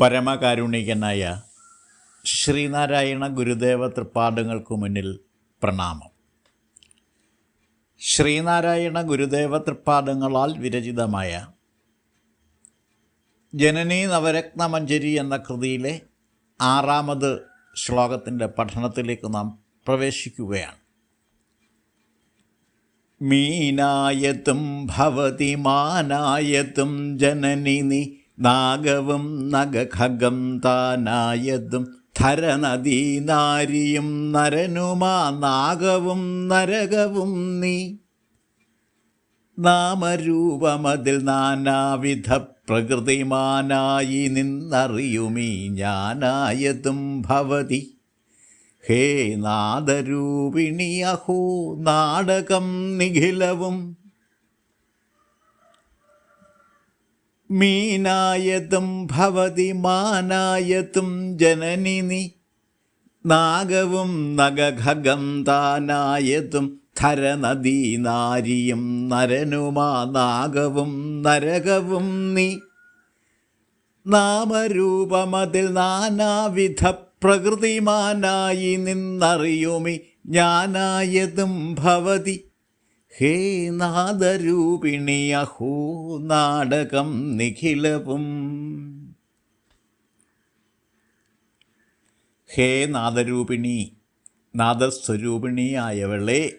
പരമകാരുണികനായ ശ്രീനാരായണ ഗുരുദേവ തൃപ്പാദങ്ങൾക്ക് മുന്നിൽ പ്രണാമം. ശ്രീനാരായണ ഗുരുദേവ തൃപ്പാദങ്ങളാൽ വിരചിതമായ ജനനീ നവരത്നമഞ്ജരി എന്ന കൃതിയിലെ ആറാമത് ശ്ലോകത്തിന്റെ പഠനത്തിലേക്ക് നാം പ്രവേശിക്കുകയാണ്. മീനായത്തും ഭവതി മാനായത്തും ജനനി നാഗവും നഗഖഗം താനായതും ധരനദീ നാരിയും നരനുമാ നാഗവും നരകവും നീ. നാമരൂപമതിൽ നാനാവിധ പ്രകൃതിമാനായി നിന്നറിയുമീ ഞാനായതും ഭവതി. ഹേ നാദരൂപിണി അഹോ നാടകം നിഖിലവും മീനായതും ഭവതി മാനായതും ജനനിനി നാഗവും നഗഖഗം താനായതും ധരനദീ നാരിയും നരനുമാ നാഗവും നരകവും നീ. നാമരൂപമതിൽ നാനാവിധ പ്രകൃതിമാനായി നിന്നറിയുമി ഞാനായതും ഭവതി. ഹേ നാദരൂപിണി അഹോ നാടകം നിഖിലവും. ഹേ നാദരൂപിണി നാദസ്വരൂപിണിയായവളെ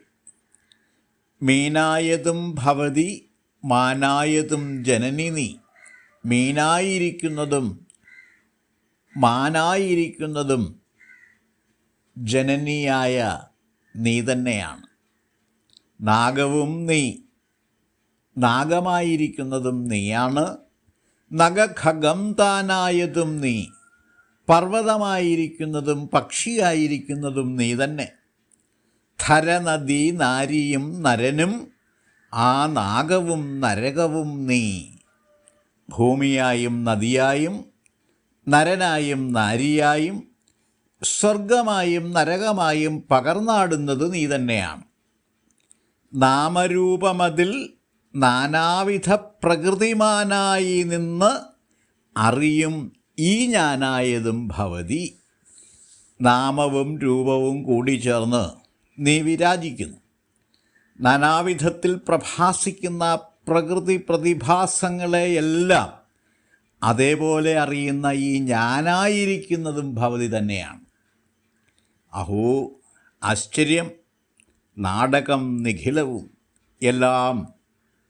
മീനായതും ഭവതി മാനായതും ജനനി നീ. മീനായിരിക്കുന്നതും മാനായിരിക്കുന്നതും ജനനിയായ നീ തന്നെയാണ്. നാഗവും നീ. നാഗമായിരിക്കുന്നതും നീയാണ്. നഗഖഗം താനായതും നീ. പർവതമായിരിക്കുന്നതും പക്ഷിയായിരിക്കുന്നതും നീ തന്നെ. ധരനദി നാരിയും നരനും ആ നാഗവും നരകവും നീ. ഭൂമിയായും നദിയായും നരനായും നാരിയായും സ്വർഗമായും നരകമായും പകർന്നാടുന്നത് നീ തന്നെയാണ്. നാമരൂപമതിൽ നാനാവിധ പ്രകൃതിമാനായി നിന്ന് അറിയും ഈ ഞാനായതും ഭവതി. നാമവും രൂപവും കൂടി ചേർന്ന് നീ വിരാജിക്കുന്നു. നാനാവിധത്തിൽ പ്രഭാസിക്കുന്ന പ്രകൃതി പ്രതിഭാസങ്ങളെയെല്ലാം അതേപോലെ അറിയുന്ന ഈ ഞാനായിരിക്കുന്നതും ഭവതി തന്നെയാണ്. അഹോ ആശ്ചര്യം. നാടകം നിഖിലവും എല്ലാം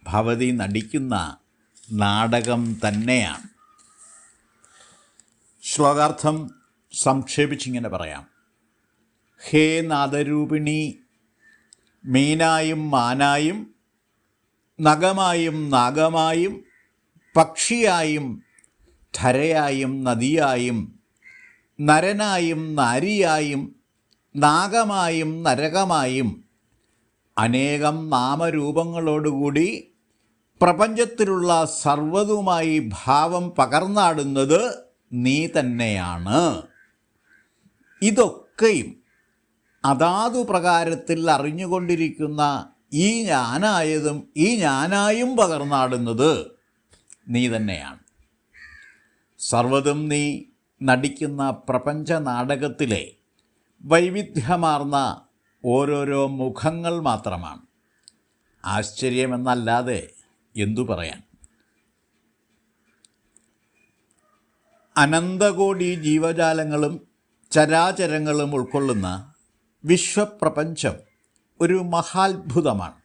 ഭവതി നടിക്കുന്ന നാടകം തന്നെയാണ്. ശ്ലോകാർത്ഥം സംക്ഷേപിച്ചിങ്ങനെ പറയാം. ഹേ നാദരൂപിണി മീനായും മാനായും നഗമായും നാഗമായും പക്ഷിയായും ധരയായും നദിയായും നരനായും നാരിയായും നാഗമായും നരകമായും അനേകം നാമരൂപങ്ങളോടുകൂടി പ്രപഞ്ചത്തിലുള്ള സർവതുമായി ഭാവം പകർന്നാടുന്നത് നീ തന്നെയാണ്. ഇതൊക്കെയും അതാതു പ്രകാരത്തിൽ അറിഞ്ഞുകൊണ്ടിരിക്കുന്ന ഈ ഞാനായതും ഈ ഞാനായും പകർന്നാടുന്നത് നീ തന്നെയാണ്. സർവതും നീ നടിക്കുന്ന പ്രപഞ്ച നാടകത്തിലെ വൈവിധ്യമാർന്ന ഓരോരോ മുഖങ്ങൾ മാത്രമാണ്. ആശ്ചര്യമെന്നല്ലാതെ എന്തു പറയാൻ? അനന്തകോടി ജീവജാലങ്ങളും ചരാചരങ്ങളും ഉൾക്കൊള്ളുന്ന വിശ്വപ്രപഞ്ചം ഒരു മഹാത്ഭുതമാണ്.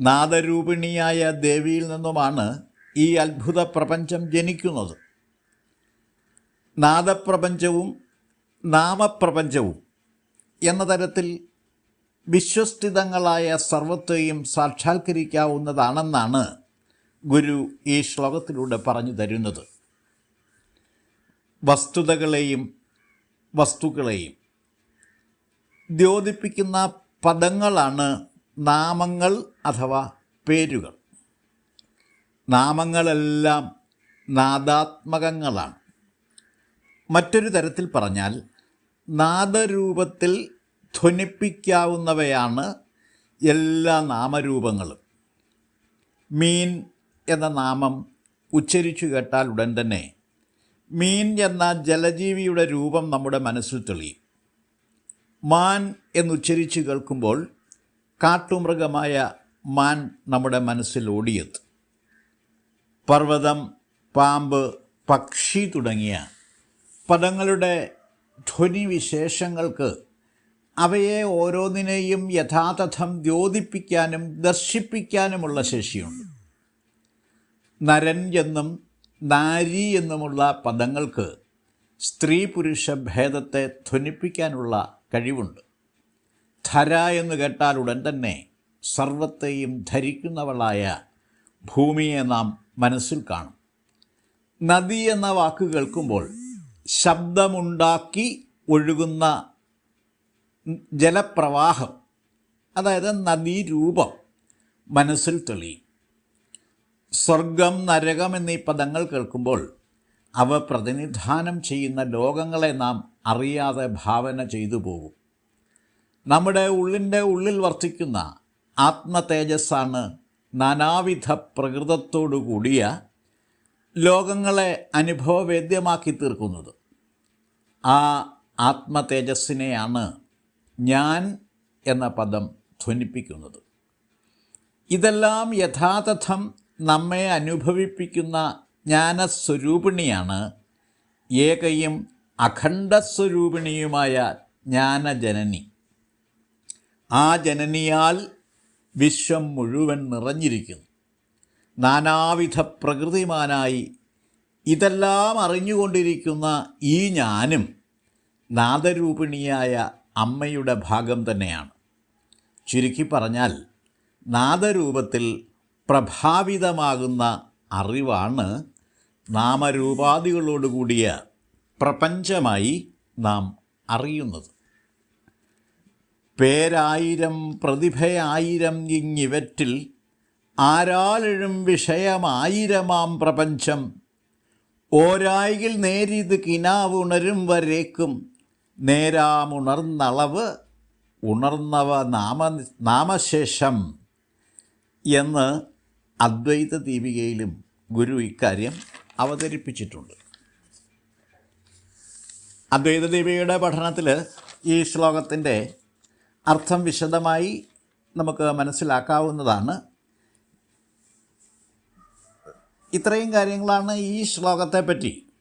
നാദരൂപിണിയായ ദേവിയിൽ നിന്നുമാണ് ഈ അത്ഭുത പ്രപഞ്ചം ജനിക്കുന്നത്. നാദപ്രപഞ്ചവും നാമപ്രപഞ്ചവും എന്ന തരത്തിൽ വിശ്വസ്തിതങ്ങളായ സർവത്തെയും സാക്ഷാത്കരിക്കാവുന്നതാണെന്നാണ് ഗുരു ഈ ശ്ലോകത്തിലൂടെ പറഞ്ഞു തരുന്നത്. വസ്തുതകളെയും വസ്തുക്കളെയും ദ്യോതിപ്പിക്കുന്ന പദങ്ങളാണ് നാമങ്ങൾ അഥവാ പേരുകൾ. നാമങ്ങളെല്ലാം നാദാത്മകങ്ങളാണ്. മറ്റൊരു തരത്തിൽ പറഞ്ഞാൽ നാദരൂപത്തിൽ ധ്വനിപ്പിക്കാവുന്നവയാണ് എല്ലാ നാമരൂപങ്ങളും. മീൻ എന്ന നാമം ഉച്ചരിച്ചു കേട്ടാൽ ഉടൻ തന്നെ മീൻ എന്ന ജലജീവിയുടെ രൂപം നമ്മുടെ മനസ്സിൽ തെളിയും. മാൻ എന്നുച്ചരിച്ച് കേൾക്കുമ്പോൾ കാട്ടുമൃഗമായ മാൻ നമ്മുടെ മനസ്സിൽ ഓടിയെത്തും. പർവതം പാമ്പ് പക്ഷി തുടങ്ങിയ പദങ്ങളുടെ ധ്വനിവിശേഷങ്ങൾക്ക് അവയെ ഓരോന്നിനെയും യഥാതഥം ദ്യോതിപ്പിക്കാനും ദർശിപ്പിക്കാനുമുള്ള ശേഷിയുണ്ട്. നരൻ എന്നും നാരി എന്നുമുള്ള പദങ്ങൾക്ക് സ്ത്രീ പുരുഷ ഭേദത്തെ ധ്വനിപ്പിക്കാനുള്ള കഴിവുണ്ട്. ധര എന്ന് കേട്ടാൽ ഉടൻ തന്നെ സർവത്തെയും ധരിക്കുന്നവളായ ഭൂമിയെ നാം മനസ്സിൽ കാണും. നദി എന്ന വാക്ക് കേൾക്കുമ്പോൾ ശബ്ദമുണ്ടാക്കി ഒഴുകുന്ന ജലപ്രവാഹം അതായത് നദീരൂപം മനസ്സിൽ തെളിയും. സ്വർഗം നരകം എന്നീ പദങ്ങൾ കേൾക്കുമ്പോൾ അവ പ്രതിനിധാനം ചെയ്യുന്ന ലോകങ്ങളെ നാം അറിയാതെ ഭാവന ചെയ്തു പോകും. നമ്മുടെ ഉള്ളിന്റെ ഉള്ളിൽ വർത്തിക്കുന്ന ആത്മതേജസ്സാണ് നാനാവിധ പ്രകൃതത്തോടു കൂടിയ ലോകങ്ങളെ അനുഭവവേദ്യമാക്കി തീർക്കുന്നത്. ആ ആത്മതേജസ്സിനെയാണ് ഞാൻ എന്ന പദം ധ്വനിപ്പിക്കുന്നത്. ഇതെല്ലാം യഥാതഥം നമ്മെ അനുഭവിപ്പിക്കുന്ന ജ്ഞാനസ്വരൂപിണിയാണ് ഏകയും അഖണ്ഡസ്വരൂപിണിയുമായ ജ്ഞാനജനനി. ആ ജനനിയാൽ വിശ്വം മുഴുവൻ നിറഞ്ഞിരിക്കുന്നു. നാനാവിധ പ്രകൃതിമാനായി ഇതെല്ലാം അറിഞ്ഞുകൊണ്ടിരിക്കുന്ന ഈ ഞാനും നാദരൂപിണിയായ അമ്മയുടെ ഭാഗം തന്നെയാണ്. ചുരുക്കി പറഞ്ഞാൽ നാദരൂപത്തിൽ പ്രഭാവിതമാകുന്ന അറിവാണ് നാമരൂപാദികളോടുകൂടിയ പ്രപഞ്ചമായി നാം അറിയുന്നത്. പേരായിരം പ്രതിഭയായിരം ഇങ്ങിവറ്റിൽ ആരാലെഴും വിഷയമായിരമാം പ്രപഞ്ചം. ഓരായിൽ നേരിത് കിനാവുണരും വരേക്കും നേരാമുണർന്നളവ് ഉണർന്നവ നാമ നാമശേഷം എന്ന് അദ്വൈത ദീപികയിലും ഗുരു ഇക്കാര്യം അവതരിപ്പിച്ചിട്ടുണ്ട്. അദ്വൈത ദീപികയുടെ പഠനത്തിൽ ഈ ശ്ലോകത്തിന്റെ അർത്ഥം വിശദമായി നമുക്ക് മനസ്സിലാക്കാവുന്നതാണ്. ഇത്രയും കാര്യങ്ങളാണ് ഈ ശ്ലോകത്തെപ്പറ്റി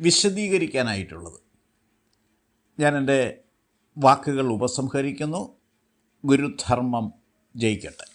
വിശദീകരിക്കാനായിട്ടുള്ളത്. ഞാൻ എന്റെ വാക്കുകൾ ഉപസംഹരിക്കുന്നു. ഗുരുധർമ്മം ജയിക്കട്ടെ.